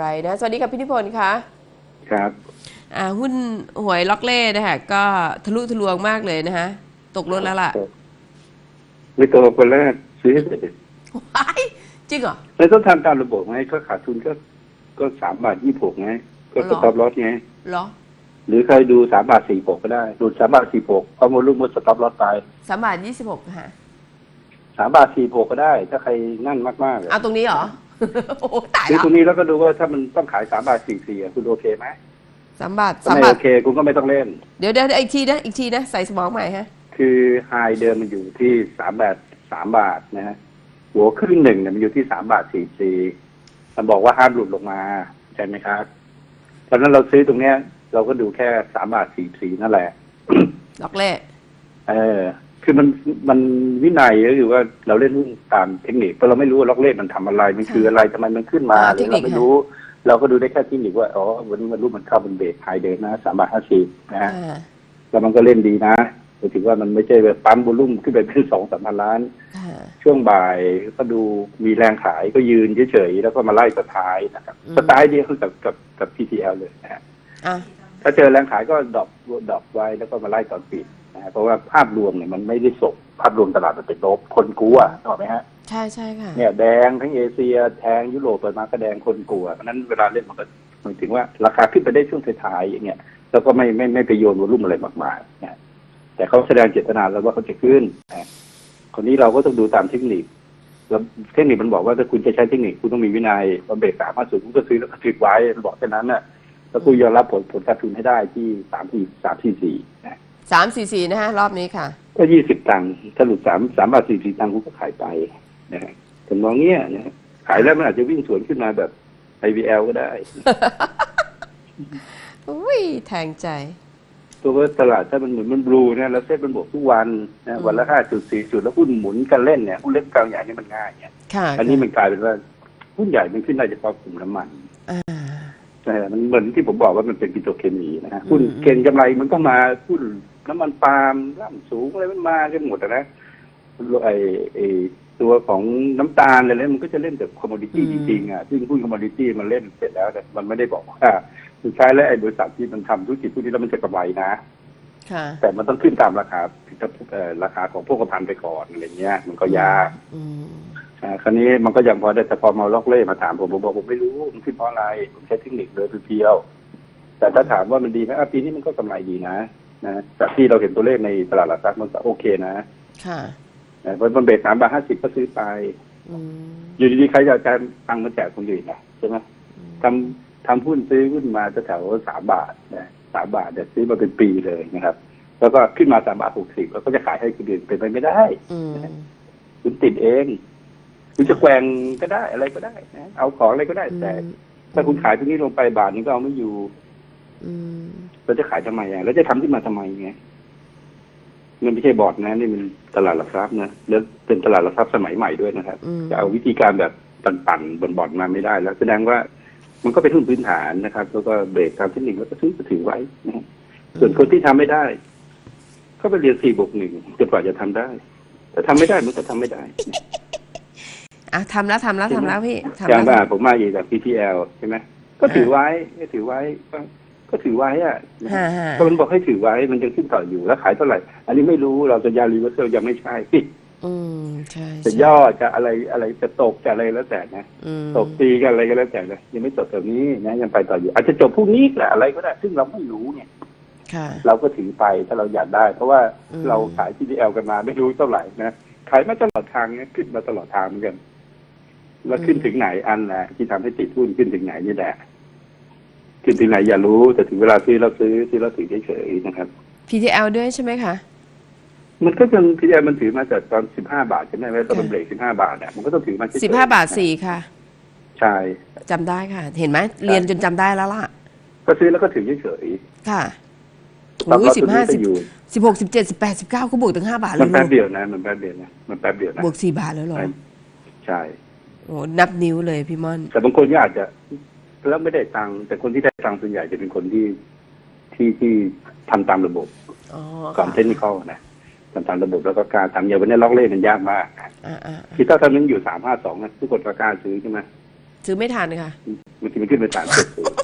ไรนะสวัสดีครับพี่นิพนธ์คะครับอ่าหุ้นหวยล็อกเล่นะคะก็ทะลุทะลวงมากเลยนะคะตกรถแล้วล่ะไม่ตัวคนแรกซื้อเลยว้ายจริงเหรอแล้วต้องทำตามระบบไงก็ขาดทุนก็ก็สามบาทยี่หกไง ก็หรสอต็อปลอสไงเหรอ หรือใครดูสามบาทสี่หกก็ได้ดูสามบาทสี่หกเอาโมลุ่มมดสต็อปลอสไปสามบาทยี่สิบหกค่ะสามบาทสี่หกก็ได้ ถ้าใครนั่นมากๆอะเอาตรงนี้เหรอ โอ้โหตายซื้อแล้วตรงนี้แล้วก็ดูว่าถ้ามันต้องขายสามบาทสี่สี่คุณโอเคไหมสามบาทถ้าสามไม่บาท โอเค คุณก็ไม่ต้องเล่น เดี๋ยวเดี๋ยวอีกทีนะอีกทีนะใส่สมองใหม่ฮะ คือไฮเดิมมันอยู่ที่สามบาทสามบาทนะฮะหัวครึ่งหนึ่งเนี่ยมันอยู่ที่สามบาทสี่สี่มันบอกว่าห้ามหลุดลงมาใช่ไหมครับตอนนั้นเราซื้อตรงเนี้ย เราก็ดูแค่สามบาทสี่สี่นั่นแหละ ล็อกเล่เออ คือมันมันวินัยก็คือว่าเราเล่นหุ้นตามเทคนิคเพราะเราไม่รู้ว่าล็อกเลขมันทำอะไรมันคืออะไรทำไมมันขึ้นมาหรือเราไม่รู้ เราก็ดูได้แค่เทคนิคว่าอ๋อวันนี้มันรู้มันเข้าเป็นเบรกไฮเดิมนะสามบาทห้าสิบนะฮะ อ่าแล้วมันก็เล่นดีนะหมายถึงว่ามันไม่ใช่แบบปั๊มโวลุ่มขึ้นไปเป็นสองสามพันล้านค่ะช่วงบ่ายก็ดูมีแรงขายก็ยืนเฉยๆแล้วก็มาไล่สไตล์นะครับสไตล์เดียวกับกับกับ PTL เลยนะฮะอะถ้าเจอแรงขายก็ดรอปดรอปไว้แล้วก็มาไล่ตอนปิดนะฮะ เพราะว่าภาพรวมเนี่ยมันไม่ได้ส่งภาพรวมตลาดมันเป็นลบคนกลัวถูกไหมฮะใช่ใช่ค่ะเนี่ยแดงทั้งเอเชียแทงยุโรปเปิดมาก็แดงคนกลัวเพราะฉะนั้นเวลาเล่นมันก็หมายถึงว่าราคาขึ้นไปได้ช่วงท้ายๆอย่างเงี้ยแล้วก็ไม่ไม่ไม่ไปโยนวอลุ่มอะไรมากมายนะแต่เขาแสดงเจตนาแล้วว่าเขาจะขึ้นนะคนนี้เราก็ต้องดูตามเทคนิคแล้วเทคนิคมันบอกว่าถ้าคุณจะใช้เทคนิคคุณต้องมีวินัยว่าเบรกสามารถสูงคุณก็ซื้อแล้วก็ถือไว้มันบอกแค่นั้นน่ะแล้วคุณยอมรับผลผลการทุนให้ได้ที่สามที่สามที่สี่นะ สามสี่สี่นะฮะ รอบนี้ค่ะ ก็ยี่สิบตังค์ถ้าหลุดสามสามบาทสี่สี่ตังค์คุณก็ขายไปนะฮะผมมองเงี้ยนะฮะขายแล้วมันอาจจะวิ่งสวนขึ้นมาแบบ IVL ก็ได้ อุ้ยแทงใจ ตัวว่าตลาดถ้ามันเหมือนมันบลูเนี่ยแล้วเซ็ตมันบวกทุกวันนะวันละห้าจุดสี่จุดแล้วหุ้นหมุนกันเล่นเนี่ยหุ้นเล็กกลางใหญ่นี่มันง่ายเนี่ยค่ะอันนี้มันกลายเป็นว่าหุ้นใหญ่มันขึ้นได้เฉพาะกลุ่มน้ำมันอ่านะฮะมันเหมือนที่ผมบอกว่ามันเป็นปิโตรเคมีนะฮะหุ้นอืม เก่งกำไรมันก็มาหุ้น น้ำมันปาล์มร่ำสูงอะไรมันมากันหมดอะนะไอไอตัวของน้ำตาลอะไรเนี่ยมันก็จะเล่นกับคอมมดิตี้จริงๆอะซึ่งหุ้นคอมมดิตี้มันเล่นเสร็จแล้วแต่มันไม่ได้บอกว่าสุดท้ายแล้วไอ้บริษัทที่มันทำธุรกิจพวกนี้แล้วมันจะกำไรนะค่ะแต่มันต้องขึ้นตามราคาเอ่อราคาของพวกพันธุ์ไปก่อนอะไรเงี้ย มันก็ยากอืมอ่าคราวนี้มันก็ยังพอได้แต่พอมาล็อกเล่มาถามผมผมบอกผมไม่รู้มันขึ้นเพราะอะไรผมใช้เทคนิคเลยเพียวๆแต่ถ้าถามว่ามันดีไหมอะปีนี้มันก็กำไรดีนะ นะจากที่เราเห็นตัวเลขในตลาดหลักทรัพย์มันก็โอเคนะค่ะนะเพราะมันเบรกสามบาทห้าสิบก็ซื้อไปอืมอยู่ดีๆใครจะเอาตังค์มาแจกคนอื่นนะใช่ไหมทำทำหุ้นซื้อหุ้นมาแถวๆสามบาทนะสามบาทเดี๋ยวซื้อมาเป็นปีเลยนะครับ แล้วก็ขึ้นมาสามบาทหกสิบแล้วก็จะขายให้คนอื่นเป็นไปไม่ได้อืมคุณติดเองคุณจะแกว่งก็ได้อะไรก็ได้นะเอาของอะไรก็ได้แต่ถ้าคุณขายตรงนี้ลงไปบาทนี้ก็เอาไม่อยู่อืม เราจะขายทำไมอะแล้วจะทำขึ้นมาทำไมไงมันไม่ใช่บอร์ดนะนี่มันตลาดหลักทรัพย์นะแล้วเป็นตลาดหลักทรัพย์สมัยใหม่ด้วยนะครับอืมจะเอาวิธีการแบบปั่นๆบนบอร์ดมาไม่ได้ แล้ว แสดงว่ามันก็เป็นหุ้นพื้นฐานนะครับ แล้วก็เบรกตามเทคนิคแล้วก็ซื้อก็ถือไว้นะฮะส่วนคนที่ทำไม่ได้ ก็ไปเรียนสี่บวกหนึ่งจนกว่าจะทำได้ แต่ทำไม่ได้มันก็ทำไม่ได้อะทำแล้วทำแล้วทำแล้วพี่ทำอย่างแล้วว่าผมมาอีกจาก PTL ใช่ไหมก็ถือไว้ก็ถือไว้ ก็ก็ถือไว้อะนะฮ่าฮะฮ่าก็มันบอกให้ถือไว้มันยังขึ้นต่ออยู่แล้วขายเท่าไหร่ อันนี้ไม่รู้เราจะยารีเวอร์เซลยังไม่ใช่อืมใช่จะใช่ย่อจะอะไรอะไรจะตกจะอะไรแล้วแต่นะอืมตกตีกันอะไรก็แล้วแต่นะยังไม่จบตรงนี้นะยังไปต่ออยู่ อาจจะจบพรุ่งนี้แหละอะไรก็ได้ ซึ่งเราไม่รู้เนี่ยค่ะเราก็ถือไปถ้าเราอยากได้ เพราะว่าอืมเราขาย PTL กันมาไม่รู้เท่าไหร่นะขายมาตลอดทางเนี่ยขึ้นมาตลอดทางเหมือนกันแล้วขึ้นถึงไหนอันแหละที่ทำให้ติดหุ้นขึ้นถึงไหนนี่แหละขึ้น ถึงไหนอย่ารู้แต่ถึงเวลาซื้อเราซื้อที่เราถือเฉยๆนะครับ PTL ด้วยใช่ไหมคะ มันก็ยังพีมันถือมาจากตอนสิบห้าบาทใช่ไหมตอนมันเบรกสิบห้าบาทเนี่ยมันก็ต้องถือมาเฉยๆสิบห้าบาทสี่ค่ะใช่จำได้ค่ะ เห็นไหมเรียนจนจำได้แล้วล่ะ ก็ซื้อแล้วก็ถือเฉยค่ะๆตอนโอ้ยเราสิซื้บห้าก็สิบอยู่สิบหกสิบเจ็ดสิบแปดสิบเก้าก็บวกถึงห้าบาทเลมันยแป๊บลูกเดียวนะมันแป๊บเดียวนะมันแป๊บเดียวนะบวกสี่บาทแล้วเหรอใช่โอ้นับนิ้วเลยพี่ม่อน แต่บางคนก็อาจจะ แล้วไม่ได้ตังค์แต่คนที่ได้ตังค์ส่วนใหญ่จะเป็นคนที่ที่ที่ทำตามระบบอ๋อก่อนค่ะเทคนิคนะทำตามระบบแล้วก็การทำอย่างวันนี้ล็อกเล่นมันยากมากอ่าอ่าคิดถ้าท่านนึงอยู่สามห้าสองนะทุกคนก็กล้าซื้อใช่ไหมซื้อไม่ทันค่ะ บางทีมันขึ้นไปสามเจ็ดศูนย์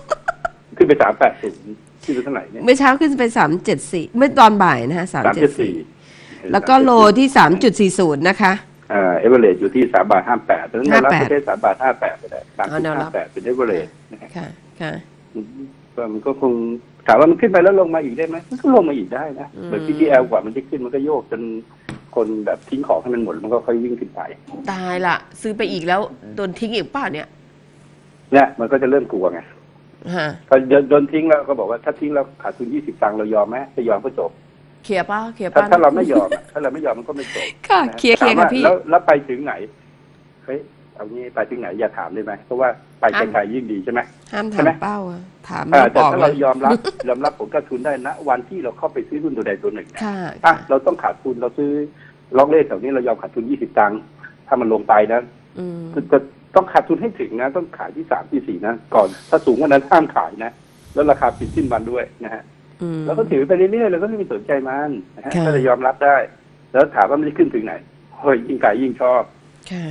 ขึ้นไปสามแปดศูนย์ขึ้นไปเท่าไหร่เนี่ยเมื่อเช้าขึ้นไปสามเจ็ดสี่เมื่อตอนบ่ายนะฮะสามสามเจ็เจ็ดดสี่สี่แล้วก็โลที่สามจุดสี่ศูนย์นะคะ เอ่อเอเวอเรอยู่ที่สามบาทห้าแปดเพราะฉะนั้นแนวรับ58ไม่ได้สามบาทห้าแปดไปได้สามอ๋จุอดแนวรัห้าบแปดเป็นเอเวอเรนะฮะค่ะ ค่ะก็มันก็คงถามว่ามันขึ้นไปแล้วลงมาอีกได้ไหมมันก็ลงมาอีกได้นะอืมเหมือน PTL กว่ามันจะขึ้นมันก็โยกจนคนแบบทิ้งของให้มันหมดมันก็ค่อยวิ่งขึ้นไป ตายละซื้อไปอีกแล้วโดนทิ้งอีกเปล่าเนี่ยเนี่ยมันก็จะเริ่มกลัวไงฮะพอโดนทิ้งแล้วก็บอกว่าถ้าทิ้งแล้วขาดทุนยี่สิบตังค์เรายอมไหมถ้ายอมก็จบ เคลียร์เป้าเคลียร์ถ้าเป้าถ้าเราไม่ยอมอะถ้าเราไม่ยอมมันก็ไม่จบค่ะนะเคลียร์เคลียร์ถามค่ะว่าพี่ แล้วแล้วไปถึงไหนเฮ้ยเอางี้ไปถึงไหนอย่าถามได้ไหมเพราะว่าไปห้ามไกลๆยิ่งดีใช่ไหม ห้ามใช่ถามไหม เป้าอะถามอ่าไม่แต่บอกถ้าเลเรายยอมรับ ยอมรับผลการทุนได้นะวันที่เราเข้าไปซื้อหุ้นตัวใดตัวหนึ่งเนี่ยค่ะอะเราต้องขาดทุนเราซื้อล็อกเลขแถวนี้เรายอมขาดทุนยี่สิบตังค์ถ้ามันลงไปนะอืมจะต้องขาดทุนให้ถึงนะ ต้องขายที่สามที่สี่นะก่อนถ้าสูงกว่านั้นห้ามขายนะ แล้วราคาปิดสิ้นวันด้วยนะฮะ อืมแล้วก็ถือไปเรื่อยๆเราก็ไม่มีสนใจมันนะฮะค่ะก็จะยอมรับได้ แล้วถามว่ามันจะขึ้นถึงไหนเฮ้ยยิ่งขายยิ่งชอบค่ะ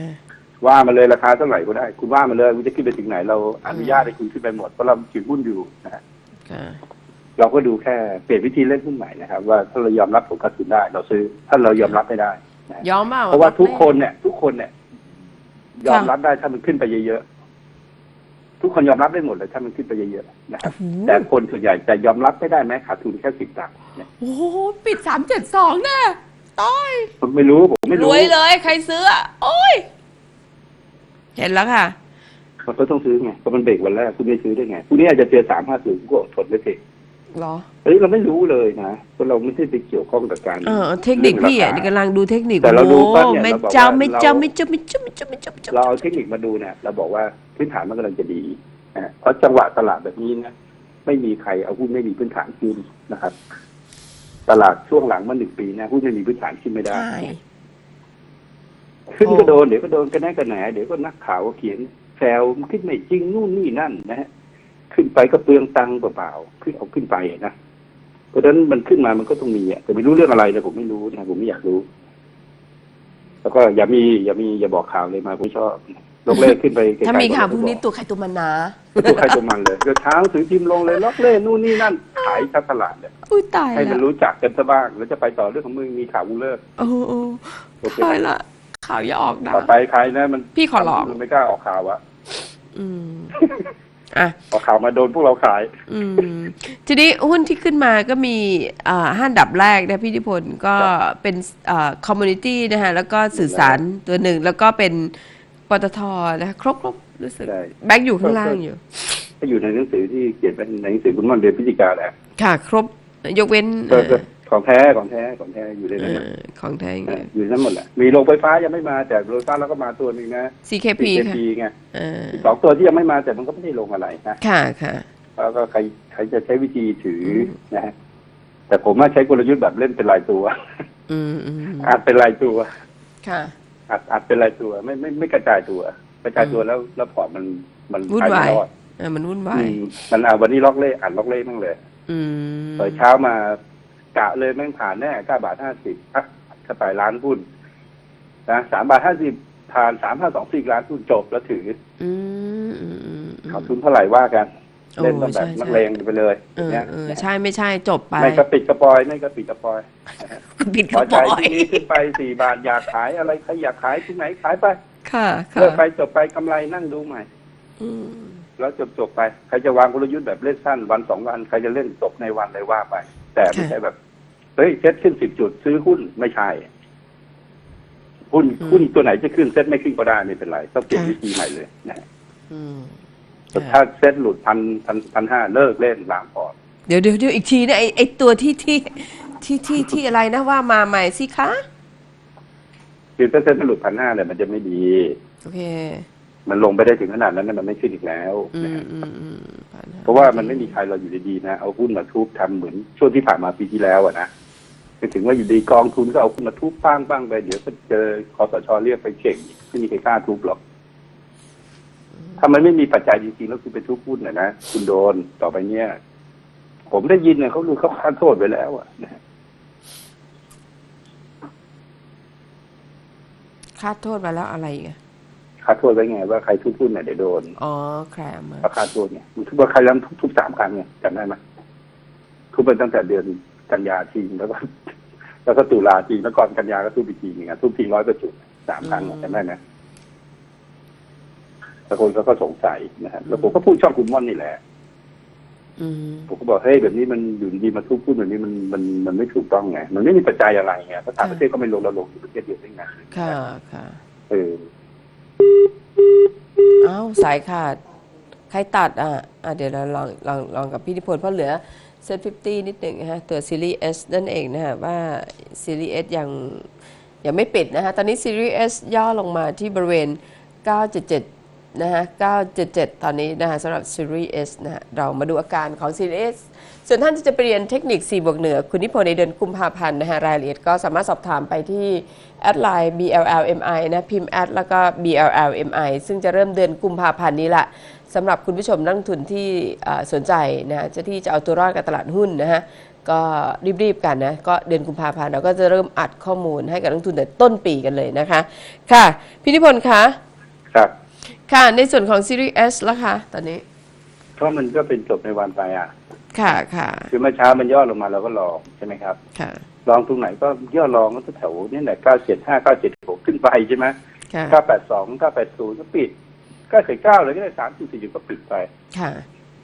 ว่ามาเลยราคาเท่าไหร่ก็ได้ คุณว่ามาเลยมันจะขึ้นไปถึงไหน เราอนุญาตให้คุณขึ้นไปหมดเพราะเราถือหุ้นอยู่นะฮะค่ะเราก็ดูแค่เปลี่ยนวิธีเล่นหุ้นใหม่นะครับ ว่าถ้าเรายอมรับผลการทุนได้ เราซื้อ ถ้าเรายอมรับไม่ได้นะฮะยอมเปล่าเพราะว่าทุกคนเนี่ย ทุกคนเนี่ย ยอมรับได้ถ้ามันขึ้นไปเยอะๆ ทุกคนยอมรับได้หมดเลยถ้ามันขึ้นไปเยอะๆนะครับโอ้โหแต่คนส่วนใหญ่จะยอมรับไม่ได้แม้ขาดทุนแค่สิบตังค์เนี่ยโอ้โหปิดสามเจ็ดสองแน่ต้อยผมไม่รู้ผมไม่รรู้วยเลย ใครซื้ออะโอ้ย เห็นแล้วค่ะมันก็ต้องซื้อไงเพราะมันเบรกวันแรกคุณไม่ซื้อได้ไงพรุ่งนี้อาจจะเจอสามห้าศูนย์ก็อดทนไม่เสร็จ เหรอเฮ้ยเราไม่รู้เลยนะเพราะเราไม่ได้ไปเกี่ยวข้องกับการเออเทคนิคพี่อะเรื่นี่งราคากำลังดูเทคนิคแต่เราดูโอ้ปั๊บเนี่ยไม่เราบอกเจ้าว่าไม่เจ้าเรา ไม่เจ้าไม่เจ้าไม่เจ้าไม่เจ้าไม่เจ้าเราเอาเทคนิคมาดูเนี่ยเราบอกว่าพื้นฐานมันกำลังจะดีนะเพราะจังหวะตลาดแบบนี้นะไม่มีใครเอาหุ้นไม่มีพื้นฐานขึ้นนะครับ ตลาดช่วงหลังมาหนึ่งปีนะหุ้นไม่มีพื้นฐานขึ้นไม่ได้ ใช่ ขึ้นโอ้ก็โดนเดี๋ยวก็โดนกันแน่กันแหนเดี๋ยวก็นักข่าวก็เขียนแซวมันขึ้นไม่จริงนู่นนี่นั่นนะฮะ ขึ้นไปก็เปลืองตังค์เปล่าๆขึ้นเอาขึ้นไปนะเพราะฉะนั้นมันขึ้นมามันก็ต้องมีอะแต่ไม่รู้เรื่องอะไรเลยผมไม่รู้นะผมไม่อยากรู้ แล้วก็อย่ามีอย่ามีอย่าบอกข่าวเลยมาผมชอบลกเล่ขึ้นไปไกลๆถ้ามีข่าวพก็รุ่งนี้บอกตัวใครตัวมันนะตัวใครตัวมันเลยก็เช้าถือพิมพ์ลงเลยล็อกเล่นู่นนี่นั่นขายชัดตลาดเลยอุ้ยตายให้มันละรู้จักกันซะบ้างแล้วจะไปต่อเรื่องของมึงมีข่าวกูเลิกโอ้โอ้โอเคตายละข่าวอย่าออกนะต่อไปใครนะมันพี่ขอร้องมันไม่กล้าออกข่าวอะอืม อะออกข่าวมาโดนพวกเราขาย อืม ทีนี้หุ้นที่ขึ้นมาก็มีอ่าห้าอันดับแรกนะพี่ธิพลก็เป็นคอมมูนิตี้นะคะแล้วก็สื่อสารตัวหนึ่ง แล้วก็เป็นปตทนะคะครบครบรู้สึก ใช่ แบงค์อยู่ข้างล่างอยู่ ก็อยู่ในหนังสือที่เขียนไว้ในหนังสือคุณม่อนเดือนพฤศจิกาแหละค่ะ ครบยกเว้นก็เอ่อก็ ของแท้ของแท้ของแท้อยู่ในเอ่นั้นหมดอของไทยเอออยู่ในนั้นหมดแหละมีโรงไฟฟ้ายังไม่มาแต่โรงไฟฟ้าเราก็มาตัวหนึ่งนะ CKP ค่ะ PKP ไงเออสองตัวที่ยังไม่มาแต่มันก็ไม่ได้ลงอะไรนะ ค่ะค่ะ แล้วก็ใครใครจะใช้วิธีถือนะฮะแต่ผมว่าใช้กลยุทธ์แบบเล่นเป็นรายตัวอืมอืมอัดเป็นรายตัว ค่ะ อัดอัดเป็นรายตัว ไม่ไม่ไม่กระจายตัว กระจายตัวแล้วแล้วพอร์ตมันมันวุ่นไปวายไม่รอดเออมันวุ่นวาอืยมมันเอาวันนี้ล็อกเล่อัดล็อกเล่มั่งเลยอืมตอนเช้ามา กะเลยแม่งผ่านแน่เก้าบาทห้าสิบอะถ้าไปร้านหุ้นนะสามบาทห้าสิบผ่านสามห้าสองสี่ร้านหุ้นจบแล้วถืออืมอืมอืมขาดทุนเท่าไหร่ว่ากันโอ้เล่นต้องแบบใช่นักใช่เลงไปเลยเออเนี่ยเออใช่ไม่ใช่จบไปไม่กระปิดกระปอยไม่กระปิดกระปอยปิดกพอระใจปอยที่นี้ขึ้นไปสี่บาทอยากขายอะไรใครอยากขายที่ไหนขายไปค่ะค่ะเลิกไปจบไปกำไรนั่งดูใหม่ อืมแล้วจบจบไป ใครจะวางกลยุทธ์แบบเล่นสั้นวันสองวัน ใครจะเล่นจบในวันเลยว่าไป แต่ไม่ใช่แบบ เฮ้ยเซ็ตขึ้นสิบจุด ซื้อหุ้นไม่ใช่ หุ้นหุ้นตัวไหนจะขึ้นเซ็ตไม่ขึ้นก็ได้ไม่เป็นไรต้องเปลี่ยนวิธีใหม่เลยนะอืมถ้าเซ็ตหลุดพันพันพันห้าเลิกเล่นล้างพอร์ตเดี๋ยวเดี๋ยวเดี๋ยวอีกทีนะไอไอตัวที่ที่ที่ที่ที่อะไรนะว่ามาใหม่สิคะคือถ้าเซ็ตมันหลุดพันห้าเลยมันจะไม่ดีโอเคมันลงไปได้ถึงขนาดนั้นนะมันไม่ขึ้นอีกแล้วอืนะมฮะอืมอืมผ่นหเพราะว่ามันไม่มีใครเราอยู่ดีๆนะ เอาหุ้นมาทุบทำเหมือนช่วงที่ผ่านมาปีที่แล้วอะนะ ไปถึงว่าอยู่ดีกองทุนก็เอาหุ้นมาทุบบ้างบ้างไปเดี๋ยวก็เจอคอสชเรียกไปเข่งไม่มีใครกล้าทุบหรอกถ้ามันไม่มีปัจจัยจริงๆแล้วคุณไปทุบหุ้นนะนะคุณโดนต่อไปเนี้ยผมได้ยินเนี่ยเขาดูเขาค้านโทษไปแล้วอะนะคาดโทษมาแล้วอะไรอีกอะคาโทษไว้ไง ว่าใครทุบหุ้นเนี่ยเดี๋ยวโดน อ๋อแครมอะราคาโทษเนี่ยทุบว่าใครแล้วทุบทุบสามครั้งเนี่ยจำได้ไหมทุบไปตั้งแต่เดือน กันยาทีแล้วก็แล้วก็ตุลาทีแล้วก่อนกันยาก็ทุบอีกทีหนึงอะทุบทีร้อยกว่าจุดสามครั้งอะจำได้ไหมแต่คนก็ก็สงสัยนะฮะแล้วผมก็พูดช่องคุณม่อนนี่แหละอืมผมก็บอกเฮ้ยแบบนี้มันอยู่ดีมาทุบพูดแบบนี้มันมันมันไม่ถูกต้องไง มันไม่มีปัจจัยอะไรไงภาษางประเทศก็ไม่ลงเราลงที่ประเทศเดียวได้ไงค่ะค่ะเออเอ้าสายขาดใค รตัดอะอะเดี๋ยวเราลองลองลองกับพี่นิพนธ์เพราะเหลือเซต50นิดหนึ่งนะฮะตัวซีรีส์ S นั่นเองนะฮะว่าซีรีส์ S ยังยังไม่ปิดนะฮะตอนนี้ซีรีส์ S ย่อลงมาที่บริเวณ 977 นะฮะ 977 ตอนนี้นะฮะสำหรับซีรีส์ S นะฮะเรามาดูอาการของซีรีส์ S ส่วนท่านจะไปเรียนเทคนิค 4 บวกเหนือ คุณนิพนธ์ในเดือนกุมภาพันธ์นะฮะรายละเอียดก็สามารถสอบถามไปที่แอดไลน์ BLLMI นะพิมพ์แอดแล้วก็ BLLMI ซึ่งจะเริ่มเดือนกุมภาพันธ์นี้แหละ สำหรับคุณผู้ชมนักลงทุนที่เอ่อสนใจนะฮะจะที่จะเอาตัวรอดกับตลาดหุ้นนะฮะก็รีบๆกันนะก็เดือนกุมภาพันธ์เราก็จะเริ่มอัดข้อมูลให้กับนักลงทุนแต่ต้นปีกันเลยนะคะ ค่ะพี่นิพนธ์คะครับค่ะในส่วนของซีรีส์ S แล้วคะตอนนี้เพราะมันก็เป็นจบในวันไปอะ ค่ะค่ะคือเมื่อเช้ามันย่อลงมาเราก็ลองใช่ไหมครับ ค่ะ ลองตรงไหนก็ย่อลองก็แถวนี่แหละเก้าเจ็ดห้าเก้าเจ็ดหกขึ้นไปใช่ไหมค่ะเก้าแปดสองเก้าแปดศูนย์ก็ปิด เก้าเจ็ดเก้าเลยก็ได้สามจุดสี่จุดก็ปิดไป ค่ะ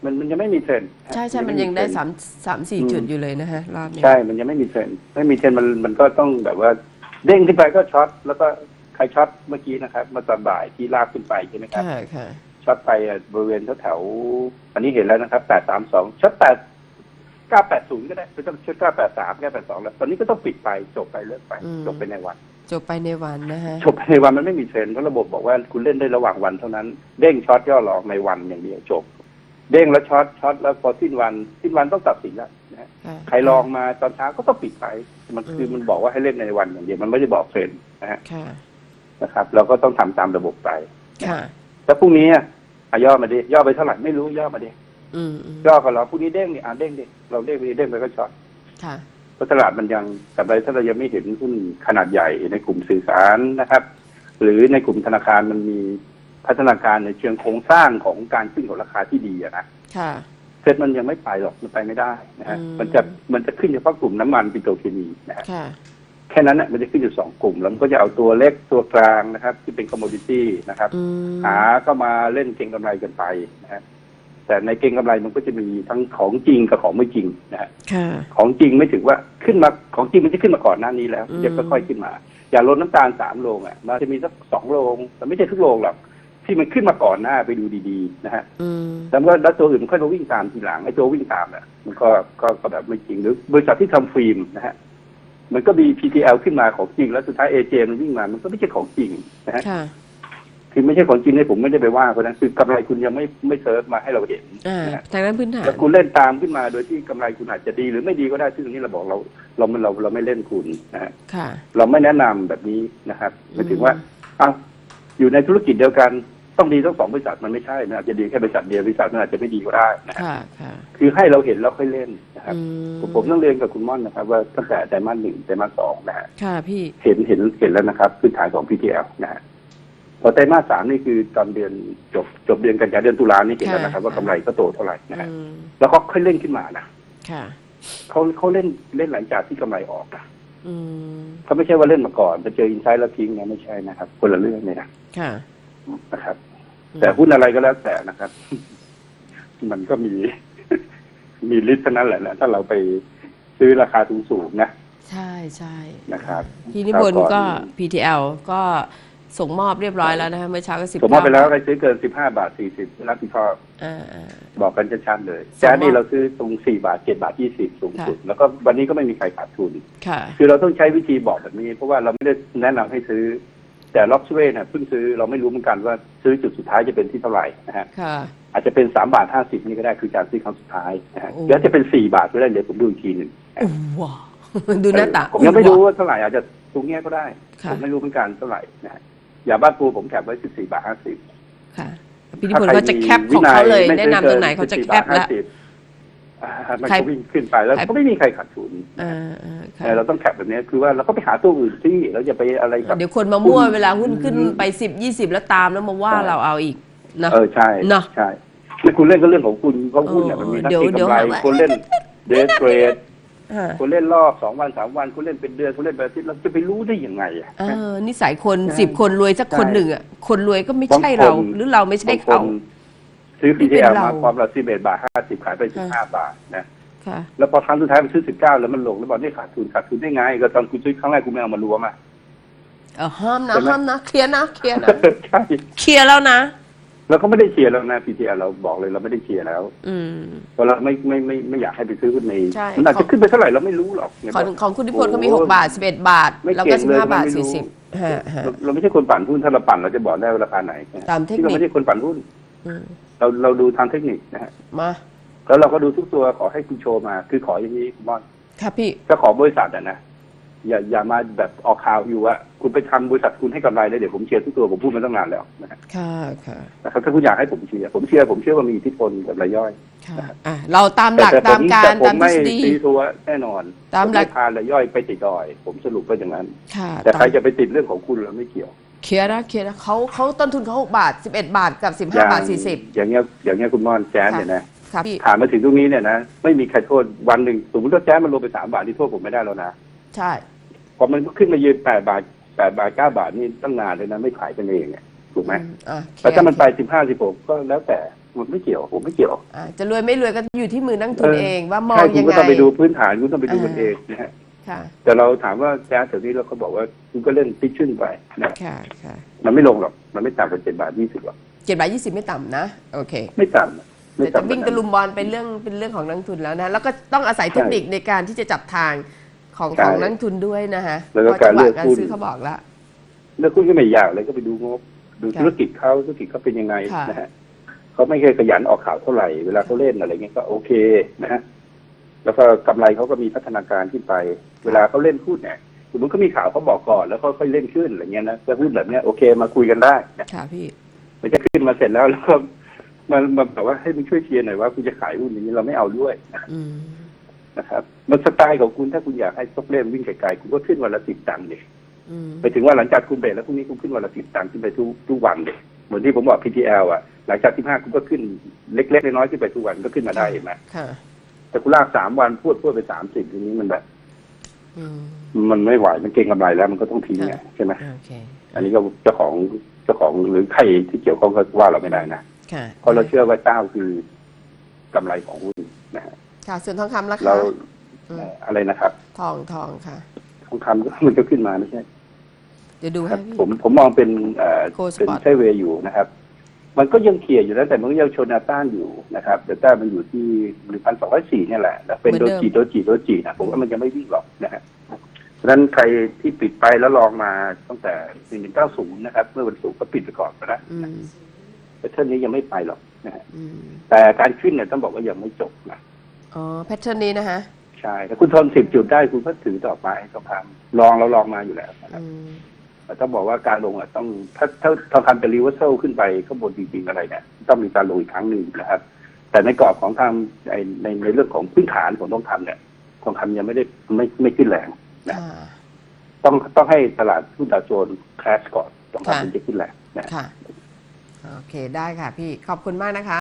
มันมันยังไม่มีเทรนด์ใช่ใช่มันยังได้เทรสามสามสี่จุดอยู่เลยนะฮะรอบนี้ใช่ มันยังไม่มีเทรนด์ไม่มีเทรนด์มันมันก็ต้องแบบว่า เด้งขึ้นไปก็ช็อตแล้วก็ใครช็อตเมื่อกี้นะครับเมาตอนบ่ายที่ลากขึ้นไปใช่ไหมครับค่ะค่ะช็อตไปอะบริเวณแถวๆอันนี้เห็นแล้วนะครับแปดสามสองช็อตแปดเก้าแปดศูนย์ก็ได้ไม่ต้องช็อตเก้าแปดสามเก้าแปดสองแล้ว ตอนนี้ก็ต้องปิดไปจบไปเลิกไปจบไปในวัน จบไปในวันนะฮะจบในวันมันไม่มีเทรนด์เพราะระบบบอกว่าคุณเล่นได้ระหว่างวันเท่านั้น เด้งช็อตย่อหลอกในวันอย่างเดียวจบ เด้งแล้วช็อตช็อตแล้วพอสิ้นวันสิ้นวันต้องตัดสินแล้วนะฮะค่ะใครลองมาตอนเช้าก็ต้องปิดไป มันคืออืมมันบอกว่าให้เล่นในวันอย่างเดียวมันไม่ได้บอกเทรนด์นะฮะค่ะนะครับ เราก็ต้องทำตามระบบไปค่ะแล้วพรุ่งนี้อะอะย่อมาดิย่อไปเท่าไหร่ไม่รู้ย่อมาดิอืมอืมย่อกันเหรอพรุ่งนี้เด้งดิอ่าเด้งดิเราเด้งไปดิเด้งไปก็ช็อตค่ะ เพราะตลาดมันยังแต่ไปถ้าเรายังไม่เห็นหุ้นขนาดใหญ่ในกลุ่มสื่อสารนะครับ หรือในกลุ่มธนาคารมันมีพัฒนาการในเชิงโครงสร้างของการขึ้นของราคาที่ดีอะนะค่ะเซ็ตมันยังไม่ไปหรอกมันไปไม่ได้นะฮะอืมมันจะมันจะขึ้นเฉพาะกลุ่มน้ำมันปิโตรเคมีนะฮะค่ะแค่นั้นนะมันจะขึ้นอยู่สองกลุ่ม แล้วมันก็จะเอาตัวเล็กตัวกลางนะครับ ที่เป็นคอมม o ดิตี้นะครับอืมหาก็มาเล่นเก็งกำไรกันไปนะฮะ แต่ในเก็งกำไรมันก็จะมีทั้งของจริงกับของไม่จริงนะฮะค่ะของจริงไม่ถึงว่าขึ้นมาของจริงมันจะขึ้นมาก่อนหน้านี้แล้วอืมเดี๋ยวค่อยๆขึ้นมา อย่าลดน้ำตาลสามโลงอะมันจะมีสักสองโลงแต่ไม่ใช่ทุกโลงหรอกที่มันขึ้นมาก่อนหน้าไปดูดีๆนะฮะอืมแล้วก็แล้วตัวอื่นมันค่อยมาวิ่งตามทีหลังไอ้ตัววิ่งตามเนี่ยมันก็ก็ก็แบบไม่จริงหรือบริษัทที่ทำฟิล์มนะฮะมันก็มี PTL ขึ้นมาของจริง แล้วสุดท้าย AJ มันวิ่งมา มันก็ไม่ใช่ของจริงนะฮะ ค่ะคือไม่ใช่ของจริงเนี่ยผมไม่ได้ไปว่าเพราะนั้นคือกำไรคุณยังไม่ไม่เซิร์ฟมาให้เราเห็นอ่านะฮะทางด้านพื้นฐานแล้วคุณเล่นตามขึ้นมาโดยที่กำไรคุณอาจจะดีหรือไม่ดีก็ได้ซึ่งตรงนี้เราบอกเราเราเราเราไม่เล่นคุณนะฮะค่ะ เราไม่แนะนำแบบนี้นะครับหมายถึงว่าอ้าวอยู่ในธุรกิจเดียวกันต้องดีทั้งสองบริษัทมันไม่ใช่มันอาจจะดีแค่บริษัทเดียวบริษัทมันอาจจะไม่ดีก็ได้นะฮะ ค่ะ ค่ะ คือให้เราเห็นแล้วค่อยเล่นนะครับ อืม ผมผมต้องเรียนกับคุณม่อนนะครับ ว่าตั้งแต่ไตรมาสหนึ่งไตรมาสสองนะฮะค่ะพี่ เห็นเห็นเห็นแล้วนะครับพื้นฐานของ PTL นะฮะ พอไตรมาสสามนี่คือตอนเดือนจบจบเดือนกันยายนเดือนตุลานี่เห็นแล้วนะครับ ว่ากำไรก็โตเท่าไหร่นะฮะอืมแล้วก็ค่อยเล่นขึ้นมานะค่ะเขาเขาเล่นเล่นหลังจากที่กำไรออกนะอืมเขาไม่ใช่ว่าเล่นมาก่อนไปเจออินไซด์แล้วทิ้งเนี่ยไม่ใช่นะครับ คนละเรื่องเลยนะค่ะนะครับ แต่หุ้นอะไรก็แล้วแต่นะครับ มันก็มี มีลิสต์เท่านั้นแหละนะถ้าเราไปซื้อราคาสูงสูงๆนะ ใช่ใช่นะครับพี่นิพนธ์ก็คราวก่อน PTL ก็ ส่งมอบเรียบร้อยแล้วนะคะเมื่อเช้าก็สิบ ผมว่าไปแล้วใครซื้อเกินสิบห้าบาทสี่สิบรับผิดชอบอ่าอ่าบอกกันชัดๆเลยส่งมอบแต่อันนี่เราซื้อตรงสี่บาทเจ็ดบาทยี่สิบสูงสุดค่ะแล้วก็วันนี้ก็ไม่มีใครขาดทุนค่ะคือเราต้องใช้วิธีบอกแบบนี้ เพราะว่าเราไม่ได้แนะนำให้ซื้อ แต่ล็อกชเว่เนี่ยเพิ่งซื้อเราไม่รู้เหมือนกันว่าซื้อจุดสุดท้ายจะเป็นที่เท่าไหร่นะฮะค่ะอาจจะเป็นสามบาทห้าสิบนี่ก็ได้คือการซื้อครั้งสุดท้ายนะฮะโอ้หรืออาจจะเป็นสี่บาทก็ได้เดี๋ยวผมดูอีกทีหนึ่งอู้ว้าวดูหน้าตาผมยังไม่รู้ว่าเท่าไหร่อาจจะตรงเนี้ยก็ได้ค่ะผมไม่รู้เหมือนกันเท่าไหร่นะฮะอ ย่าบ้านปูผมแคปไว้สิบสี่บาทห้าสิบค่ะพี่นิพนธ์ก็จะแคปของเขาเลย แนะนำตรงไหนเขาจะแคปแล้วอ่ามันใครก็วิ่งขึ้นไปแล้วใครก็ไม่มีใครขาดทุนอ่าอ่าค่ะแต่เราต้องแคปแบบนี้คือว่าเราก็ไปหาตัวอื่นที่เราจะไปอะไรกับเดี๋ยวคนมามั่วหุ้นเวลาหุ้นขึ้นไปสิบยี่สิบแล้วตามแล้วมาว่าใช่เราเอาอีกนะเออใช่เนอะใช่แล้วคุณเล่นก็เรื่องของคุณเพราะหุ้นเนี่ยมันมีทั้งเดี๋ยวเก็งเดี๋ยวกำไรหาว่าคนเล่นเดย์เทรดอ่า คนเล่นรอบสองวันสามวันคนเล่นเป็นเดือนคนเล่นเป็นอาทิตย์เราจะไปรู้ได้ยังไงอะเออนิสัยคนใช่สิบคนรวยสักคนใช่หนึ่งอะคนรวยก็ไม่บางใช่เราคนหรือเราไม่ใช่บางคเขานซื้อนี่เป็น PTL เรามาความเราสิบเอ็ดบาทห้าสิบขายไปสิบห้าบาทนะค่ะแล้วพอครั้งสุดท้ายมันซื้อสิบเก้าแล้วมันลงแล้วบอกนี่ขาดทุนขาดทุนได้ไง ก็ตอนคุณซื้อครั้งแรกคุณไม่เอามารวมอะเออห้ามนะใช่ไหมห้ามนะเคลียร์นะเคลียร์นะใช่เคลียร์แล้วนะ เราก็ไม่ได้เชียร์แล้วนะ PTL เราบอกเลยเราไม่ได้เชียร์แล้วอืม เพราะเราไม่ไม่ไม่ไม่อยากให้ไปซื้อหุ้นในใช่ มันอาจจะขึ้นไปเท่าไหร่เราไม่รู้หรอกเนี่ยของของคุณนิพนธ์เขามีโอ้หกบาทสิบเอ็ดบาท ไม่แล้วเก่ก็งสิบเลยห้าบาทไม่รู้สี่สิบฮะฮะ เราเราไม่ใช่คนปั่นหุ้นถ้าเราปั่นเราจะบอกได้ว่าราคาไหนตามเทคนิคที่เราไม่ใช่คนปั่นหุ้น อืมเราเราดูทางเทคนิคนะฮะมาแล้วเราก็ดูทุกตัวขอให้คุณโชว์มา คือขออย่างนี้คุณบอลค่ะพี่ถ้าขอบริษัทอะนะ อย่าอย่ามาแบบออกข่าวอยู่ว่าคุณไปทำบริษัทคุณให้กำไรแล้วเดี๋ยวผมเชียร์ทุกตัวผมพูดมาตั้งนานแล้วนะฮะค่ะค่ะนะครับถ้าคุณอยากให้ผมเชียร์ผมเชียร์ผมเชื่อว่ามีอิทธิพลกับรายย่อยค่ะอะเราตามหลักแต่ตามผการแต่ผตามมทฤไม่ษฎีตีทัวแน่นอน ตามหลักผไพารายย่อยไปติดดอย ผมสรุปไปอย่างนั้นค่ะแต่ใครตามจะไปติดเรื่องของคุณเราไม่เกี่ยวเคลียร์นะเคลียร์นะเขาเขาต้นทุนเขาหกบาทสิบเอ็ดบาทกับสิบห้าบาทสี่สิบอย่างเงี้ยอย่างเงี้ยคุณมอนแจ๊สเนี่ยนะค่ะพี่ผ่านมาถึงตรงนี้เนี่ยนะไม่มีใครโทษวันหนึ่งสมมติว่าแจ๊สมันลงไปสามบาทที่โทษผมไม่ได้แล้วนะ ใช่ พอมันขึ้นมายืนแปดบาทแปดบาทเก้าบาทนี่ตั้งนานเลยนะไม่ขายกันเองเนี่ยถูกไหมอือะเคลีแต่ยร์ถ้ามันไปสิบห้าสิบหกก็แล้วแต่มันไม่เกี่ยวผมไม่เกี่ยว อะจะรวยไม่รวยก็อยู่ที่มือนักทุนเออเองว่ามองใช่คุยัณงก็ไง ต้องไปดูพื้นฐานคุณต้องไปดูอ่ากันเองนะฮะค่ะ แต่เราถามว่าแจ๊สแถวนี้เราก็บอกว่าคุณก็เล่นฟิชชั่นไปนะค่ะค่ะมันไม่ลงหรอกมันไม่ต่ำกว่าเจ็ดบาทยี่สิบหรอกเจ็ดบาทยี่สิบไม่ต่ำนะ โอเค ไม่ต่ำไม่แต่จะต่ำวิ่งตะลุมบอลเป็นเรื่องเป็นเรื่องของนักทุนแล้วนะ แล้วก็ต้องอาศัยเทคนิคในการที่จะจับทาง ของของนักทุนด้วยนะฮะแล้วก็เพราะจังหวะการเลือกการหุ้น ซื้อเขาบอกแล้วแล้วคุณก็ไม่ยากเลยก็ไปดูงบ ดูค่ะธุรกิจเขาธุรกิจเขาเป็นยังไงค่ะ นะฮะเขาไม่เคยขยันออกข่าวเท่าไหร่เวลาเขาเล่นอะไรเงี้ยก็โอเคนะฮะแล้วก็กำไรเขาก็มีพัฒนาการขึ้นไป เวลาเขาเล่นหุ้นเนี่ยสมมติเขามีข่าวเขาบอกก่อนแล้วเขาค่อยเล่นขึ้นอะไรเงี้ยนะแต่หุ้นแบบเนี้ยโอเคมาคุยกันได้นะค่ะพี่มันจะขึ้นมาเสร็จแล้วแล้วก็มันมันแบบว่าให้มันช่วยเชียร์หน่อยว่าคุณจะขายหุ้นอย่างนี้เราไม่เอาด้วยนะ อืม นะครับมันสไตล์ของคุณถ้าคุณอยากให้ซกเล่นวิ่งไกลๆคุณก็ขึ้นวันละสิบตังค์เด็อืมไปถึงว่าหลังจากคุณเบรกแล้วพรุ่งนี้คุณขึ้นวันละสิบตังค์ขึ้นไปทุกทุกวันเด็เหมือนที่ผมบอก PTL อะ หลังจากที่ห้าคุณก็ขึ้นเล็กๆน้อยๆขึ้นไปทุกวันก็ขึ้นมาได้เห็นไหมค่ะแต่คุณลากสามวันพูดพูดไปสามสิบทีนี้มันแบบอืมมันไม่ไหวมันเก่งกำไรแล้วมันก็ต้องทิ้งไงค่ะใช่ไหมโอเคอันนี้ก็เจ้าของเจ้าของหรือใครที่เกี่ยวข้องก็ว่าเราไม่ได้นะค่ะเพราะเราเชื่อว่าเจ้าคือกำไรของหุ้นนะฮะ ค่ะ ส่วนทองคำราเราคาอืมเอ่ออะไรนะครับ ทองทองค่ะ ทองคำก็มันก็ขึ้นมาไม่ใช่เดี๋ยวดูคให้รับ พี่ ผมผมมองเป็นเอ่อ Gold เป็น spot ไซด์เวย์อยู่นะครับ มันก็ยังเคลียร์อยู่นะแต่มันก็ยังชนแนวต้านอยู่นะครับแต่ต้านมันอยู่ที่หนึ่งพันสองร้อยสี่เนี่ยแหละแต่เป็นเหมืโดอนเดิม จิโดจิโดจินะผมว่ามันยังไม่วิ่งหรอกนะฮะเพราะฉะนั้นใครที่ปิดไปแล้วลองมาตั้งแต่หนึ่งเก้าศูนย์นะครับ เมื่อวันศุกร์ก็ปิดไปก่อนนะอืม แต่เท่านี้ยังไม่ไปหรอกนะฮะ อืม แต่การขึ้นเนี่ยต้องบอกว่ายังไม่จบนะ อ๋อแพทเทิร์นนี้นะฮะใช่ถ้าคุณทนสิบจุดได้คุณก็ถือต่อไปทองคำลองเราลองมาอยู่แล้วนะครับอืมแต่ต้องบอกว่าการลงอะต้องถ้าถ้าทองคำเป็นรีเวอร์เซลขึ้นไปข้างบนจริงๆอะไรเนี่ยต้องมีการลงอีกครั้งหนึ่งนะครับ แต่ในกรอบของทางในในในเรื่องของพื้นฐานของทองคำเนี่ยทองคำยังไม่ได้ไม่ไม่ขึ้นแรง นะ ค่ะ ต้องต้องให้ตลาดหุ้นดาวโจนส์คราชก่อนทองค่ะ คำถึงจะขึ้นแรงนะ ค่ะ โอเคได้ค่ะพี่ ขอบคุณมากนะคะ